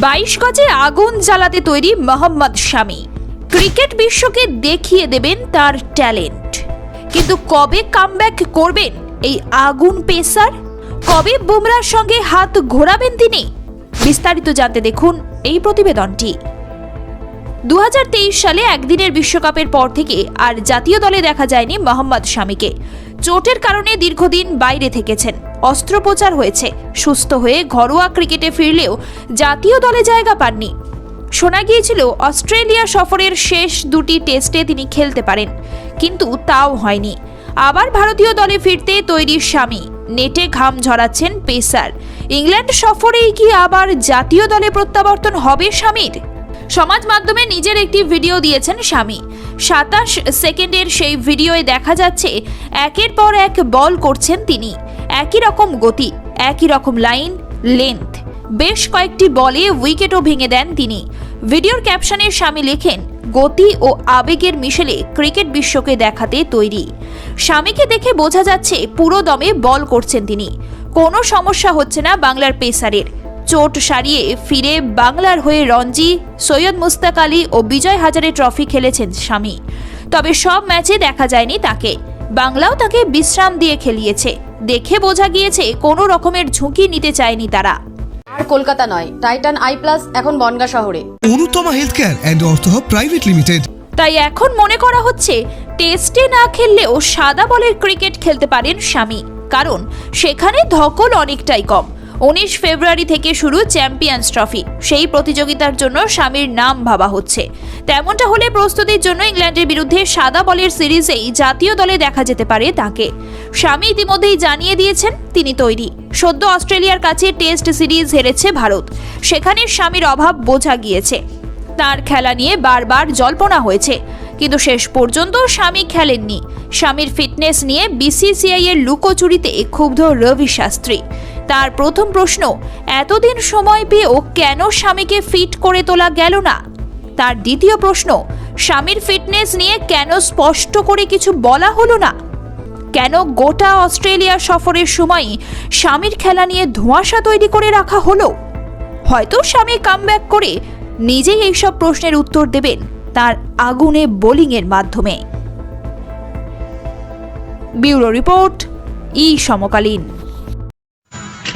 বাইশ গজে আগুন জ্বালাতে তৈরি মোহাম্মদ শামি। ক্রিকেট বিশ্বকে দেখিয়ে দেবেন তার ট্যালেন্ট। কিন্তু কবে কামব্যাক করবেন এই আগুন পেসার? কবে বুমরার সঙ্গে হাত ঘোরাবেন তিনি? বিস্তারিত জানতে দেখুন এই প্রতিবেদনটি। দু হাজার তেইশ সালে একদিনের বিশ্বকাপের পর থেকে আর জাতীয় দলে দেখা যায়নি মোহাম্মদ শামিকে। চোটের কারণে দীর্ঘদিন বাইরে থেকেছেন। অস্ত্রোপচার হয়েছে। সুস্থ হয়ে ঘরোয়া ক্রিকেটে ফিরলেও জাতীয় দলে জায়গা পাননি। শোনা গিয়েছিল, অস্ট্রেলিয়া সফরের শেষ দুটি টেস্টে তিনি খেলতে পারেন, কিন্তু তাও হয়নি। আবার ভারতীয় দলে ফিরতে তৈরি স্বামী, নেটে ঘাম ঝরাচ্ছেন পেসার। ইংল্যান্ড সফরেই কি আবার জাতীয় দলে প্রত্যাবর্তন হবে স্বামীর? সমাজ মাধ্যমে নিজের একটি ভিডিও দিয়েছেন স্বামী। সাতাশ সেকেন্ডের সেই ভিডিওয়ে দেখা যাচ্ছে, একের পর এক বল করছেন তিনি। একই রকম গতি, একই রকম লাইন লেন্থ বেশ কয়েকটি বলে উইকেটও ভেঙে দেন তিনি। ভিডিওর ক্যাপশনে স্বামী লেখেন, গতি ও আবেগের মিশেলে ক্রিকেট বিশ্বকে দেখাতে তৈরি। স্বামীকে দেখে বোঝা যাচ্ছে পুরো দমে বল করছেন তিনি। কোনো সমস্যা হচ্ছে না বাংলার পেসারের। চোট সারিয়ে ফিরে বাংলার হয়ে রঞ্জি, সৈয়দ মুস্তাক আলী ও বিজয় হাজারে ট্রফি খেলেছেন স্বামী। তবে সব ম্যাচে দেখা যায়নি তাকে। বাংলাও তাকে বিশ্রাম দিয়ে খেলিয়েছে। দেখে বোঝা গিয়েছে কোনো রকমের ঝুঁকি নিতে চায়নি তারা। আর কলকাতা নয় টাইটান আই প্লাস এখন বনগা শহরে। Anutama health care and ortho private limited. তাই এখন মনে করা হচ্ছে টেস্টে না খেললেও সাদা বলের ক্রিকেট খেলতে পারেন স্বামী। কারণ সেখানে ধকল অনেকটাই কম। উনিশ ফেব্রুয়ারি থেকে শুরু চ্যাম্পিয়ন্স ট্রফি। সেই প্রতিযোগিতার জন্য স্বামীর নাম ভাবা হচ্ছে। তেমনটা হলে প্রস্তুতির জন্য ইংল্যান্ডের বিরুদ্ধে সাদা বলের সিরিজেই জাতীয় দলে দেখা যেতে পারে তাকে। স্বামী ইতিমধ্যেই জানিয়ে দিয়েছেন, তিনি তৈরি। সদ্য অস্ট্রেলিয়ার কাছে টেস্ট সিরিজ হেরেছে ভারত। সেখানে স্বামীর অভাব বোঝা গিয়েছে। তার খেলা নিয়ে বারবার জল্পনা হয়েছে। কিন্তু শেষ পর্যন্ত স্বামী খেলেননি। স্বামীর ফিটনেস নিয়ে বিসিসিআই এর লুকোচুরিতে ক্ষুব্ধ রবি শাস্ত্রী। তার প্রথম প্রশ্ন, এতদিন সময় পেয়েও কেন স্বামীকে ফিট করে তোলা গেল না? তার দ্বিতীয় প্রশ্ন, স্বামীর ফিটনেস নিয়ে কেন স্পষ্ট করে কিছু বলা হলো না? কেন গোটা অস্ট্রেলিয়া সফরের সময়ই স্বামীর খেলা নিয়ে ধোঁয়াশা তৈরি করে রাখা হলো? হয়তো স্বামী কামব্যাক করে নিজেই এইসব প্রশ্নের উত্তর দেবেন তার আগুনে বোলিংয়ের মাধ্যমে। ব্যুরো রিপোর্ট, ই সমকালীন।